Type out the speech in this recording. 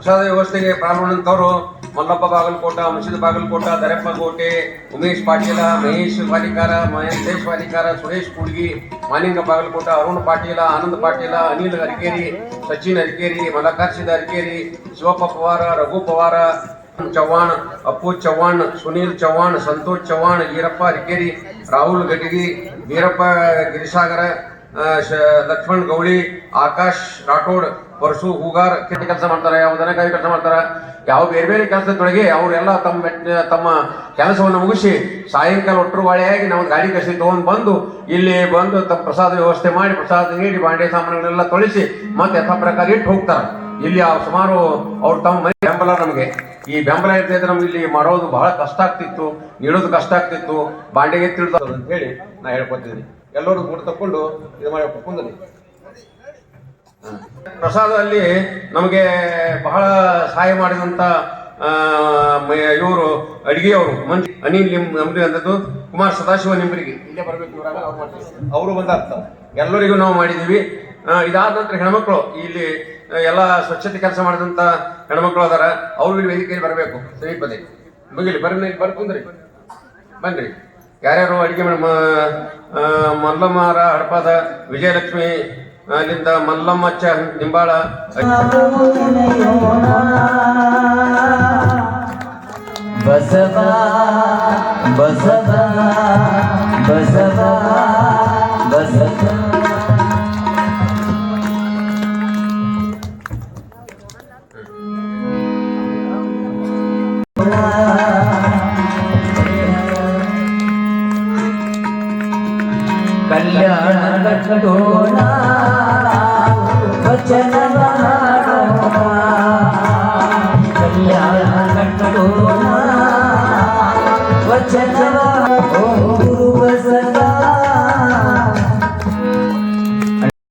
ಪ್ರಸಾದ ವ್ಯವಸ್ಥೆಗೆ ಪಾಲ್ಗೊಂಡಂತವರು ಮಲ್ಲಪ್ಪ ಬಾಗಲಕೋಟ ಮುಷಿದ ಬಾಗಲಕೋಟ ದರೆಪ್ಪ ಕೋಟೆ ಉಮೇಶ್ ಪಾಟೀಲ, ಮಹೇಶ್ ವಾಲಿಕಾರ ಮಹೇಶ್ ವಾಲಿಕಾರ ಸುರೇಶ್ ಕುಡ್ಗಿ ಮಾಲಿಂಗ ಬಾಗಲಕೋಟ, ಅರುಣ್ ಪಾಟೀಲ, ಆನಂದ್ ಪಾಟೀಲ, ಅನಿಲ್ ಅರಿಕೇರಿ, ಸಚಿನ್ ಅರಿಕೇರಿ ಮಲಕಾರ್ಷಿದ ಅರಿಕೇರಿ, ಶಿವಪ್ಪ ಪವಾರ, ರಘು ಪವಾರ, ಚವ್ಹಾಣ್, ಅಪ್ಪು ಚವ್ಹಾಣ್, ಸುನೀಲ್ ಚವ್ಹಾಣ್, ಸಂತೋಷ್ ಚವ್ಹಾಣ್, ಈರಪ್ಪ ಅರಿಕೇರಿ, ರಾಹುಲ್ ಗಡ್ಗಿ ವೀರಪ್ಪ ಗಿರಿಸಾಗರ ಲಕ್ಷ್ಮಣ್ ಗೌಳಿ, ಆಕಾಶ್ ರಾಠೋಡ್ ಪರಶು ಹೂಗಾರ ಕೆಟ್ಟ ಕೆಲಸ ಮಾಡ್ತಾರೆ, ಯಾವ ದನಕಾಯಿ ಕೆಲಸ ಮಾಡ್ತಾರೆ, ಯಾವ ಬೇರೆ ಬೇರೆ ಕೆಲಸದೊಳಗೆ ಅವರೆಲ್ಲ ತಮ್ಮ ತಮ್ಮ ಕೆಲಸವನ್ನು ಮುಗಿಸಿ ಸಾಯಂಕಾಲ ಒಟ್ಟರು ಬಾಳೆಯಾಗಿ ನಾವು ಗಾಡಿ ಕಸಿ ತಗೊಂಡ್ ಬಂದು ಇಲ್ಲಿ ಬಂದು ತಮ್ಮ ಪ್ರಸಾದ ವ್ಯವಸ್ಥೆ ಮಾಡಿ ಪ್ರಸಾದ ನೀಡಿ ಬಾಂಡೆ ಸಾಮಾನುಗಳನ್ನೆಲ್ಲ ತೊಳಿಸಿ ಮತ್ತೆ ಯಥಾ ಪ್ರಕಾರ ಇಟ್ಟು ಹೋಗ್ತಾರೆ. ಇಲ್ಲಿ ಆ ಸುಮಾರು ಅವ್ರು ತಮ್ಮ ಮನೆ ಬೆಂಬಲ ನಮಗೆ. ಈ ಬೆಂಬಲ ಇರ್ತಿದ್ರೆ ನಮ್ಗೆ ಇಲ್ಲಿ ಮಾಡೋದು ಬಹಳ ಕಷ್ಟ ಆಗ್ತಿತ್ತು, ನೀಡೋದು ಕಷ್ಟ ಆಗ್ತಿತ್ತು, ಬಾಂಡೆಗೆ ತಿಳಿದ ಅಂತ ಹೇಳಿ ನಾ ಹೇಳ್ಕೊತೀನಿ ಎಲ್ಲರೂ ಕೂಡ ತಕೊಂಡು ಇದು ಮಾಡಿ ಕುಂದಲ್ಲಿ ಪ್ರಸಾದದಲ್ಲಿ ನಮಗೆ ಬಹಳ ಸಹಾಯ ಮಾಡಿದಂತ ಇವರು ಅಡಿಗೆಯವರು ಮಂಜು ಅನಿಲ್ ನಿಮ್ ನಮ್ದು ಅಂತದ್ದು ಕುಮಾರ್ ಸದಾಶಿವ ನಿಂಬರಿಗೆ ಇಲ್ಲೇ ಬರಬೇಕು ಅವ್ರು ಬಂದಾರ್ತ ಎಲ್ಲರಿಗೂ ನಾವು ಮಾಡಿದೀವಿ ಇದಾದ ನಂತರ ಹೆಣ್ಮಕ್ಳು ಇಲ್ಲಿ ಎಲ್ಲ ಸ್ವಚ್ಛತೆ ಕೆಲಸ ಮಾಡಿದಂತ ಹೆಣ್ಮಕ್ಳು ಅದಾರ. ಅವ್ರು ಇಲ್ಲಿ ವೇದಿಕೆಯಲ್ಲಿ ಬರಬೇಕು. ಸಮೀಪದಲ್ಲಿ. ಮುಗಿಲಿ ಬರ್ರಿ ಕುಂದ್ರಿ. ಬನ್ರಿ. ಯಾರ್ಯಾರು ಅಡುಗೆ ಮಾಡಿ ಮಲ್ಲಮ್ಮರ ಹಡಪದ ವಿಜಯಲಕ್ಷ್ಮಿ ಅಲ್ಲಿಂದ ಮಲ್ಲಮ್ಮಚ್ಚ ನಿಂಬಾಳ. ಬಸವ ಬಸವ ಬಸವ ಬಸವ. കല്യാണ കണ്ടോണ